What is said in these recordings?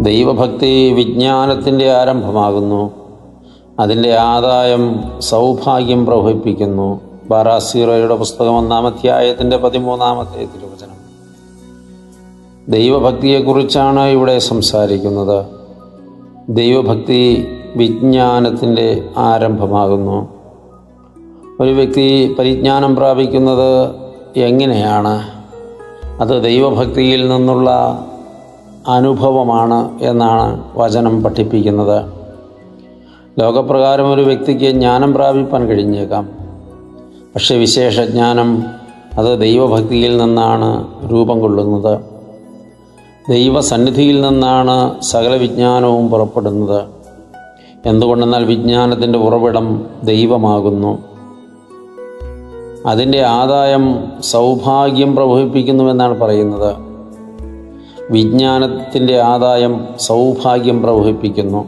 ദൈവഭക്തി വിജ്ഞാനത്തിന്റെ ആരംഭമാകുന്നു. അതിന്റെ ആദായം സൗഭാഗ്യം പ്രവഹിപ്പിക്കുന്നു. ബാറാസീറോയുടെ പുസ്തകം ഒന്നാം അധ്യായത്തിന്റെ പതിമൂന്നാമത്തെ തിരുവചനം. ദൈവഭക്തിയെക്കുറിച്ചാണ് ഇവിടെ സംസാരിക്കുന്നത്. ദൈവഭക്തി വിജ്ഞാനത്തിന്റെ ആരംഭമാകുന്നു. ഒരു വ്യക്തി പരിജ്ഞാനം പ്രാപിക്കുന്നത് എങ്ങനെയാണ്? അത് ദൈവഭക്തിയിൽ നിന്നുള്ള അനുഭവമാണ് എന്നാണ് വചനം പഠിപ്പിക്കുന്നത്. ലോകപ്രകാരം ഒരു വ്യക്തിക്ക് ജ്ഞാനം പ്രാപിപ്പാൻ കഴിഞ്ഞേക്കാം. പക്ഷേ വിശേഷജ്ഞാനം അത് ദൈവഭക്തിയിൽ നിന്നാണ് രൂപം കൊള്ളുന്നത്. ദൈവസന്നിധിയിൽ നിന്നാണ് സകല വിജ്ഞാനവും പുറപ്പെടുന്നത്. എന്തുകൊണ്ടെന്നാൽ വിജ്ഞാനത്തിന്റെ ഉറവിടം ദൈവമാകുന്നു. അതിന്റെ ആദായം സൗഭാഗ്യം പ്രവഹിപ്പിക്കുന്നുവെന്നാണ് പറയുന്നത്. വിജ്ഞാനത്തിന്റെ ആദായം സൗഭാഗ്യം പ്രവഹിപ്പിക്കുന്നു.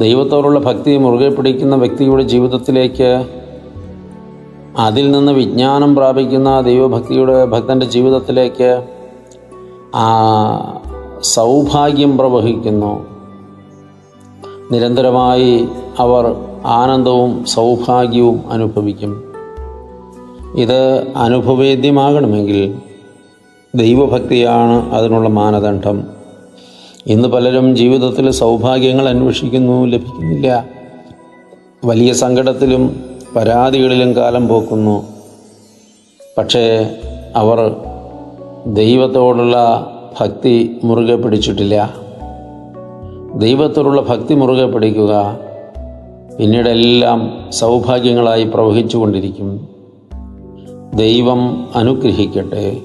ദൈവത്തോടുള്ള ഭക്തി മുറുകെ പിടിക്കുന്ന വ്യക്തിയുടെ ജീവിതത്തിലേക്ക് അതിൽ നിന്ന് വിജ്ഞാനം പ്രാപിക്കുന്ന ദൈവഭക്തിയുടെ ഭക്തന്റെ ജീവിതത്തിലേക്ക് സൗഭാഗ്യം പ്രവഹിക്കുന്നു. നിരന്തരമായി അവർ ആനന്ദവും സൗഭാഗ്യവും അനുഭവിക്കും. ഇത് അനുഭവേദ്യമാകണമെങ്കിൽ ദൈവഭക്തിയാണ് അതിനുള്ള മാനദണ്ഡം. ഇന്ന് പലരും ജീവിതത്തിൽ സൗഭാഗ്യങ്ങൾ അന്വേഷിക്കുന്നു ലഭിക്കുന്നില്ല. വലിയ സങ്കടത്തിലും പരാതികളിലും കാലം പോക്കുന്നു. പക്ഷേ അവർ ദൈവത്തോടുള്ള ഭക്തി മുറുകെ പിടിച്ചിട്ടില്ല. ദൈവത്തോടുള്ള ഭക്തി മുറുകെ പിടിക്കുക പിന്നീടെല്ലാം സൗഭാഗ്യങ്ങളായി പ്രവഹിച്ചു കൊണ്ടിരിക്കും ദൈവം അനുഗ്രഹിക്കട്ടെ.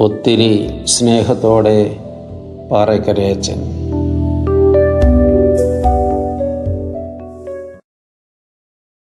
ഒത്തിരി സ്നേഹത്തോടെ പാറക്കരയച്ചൻ.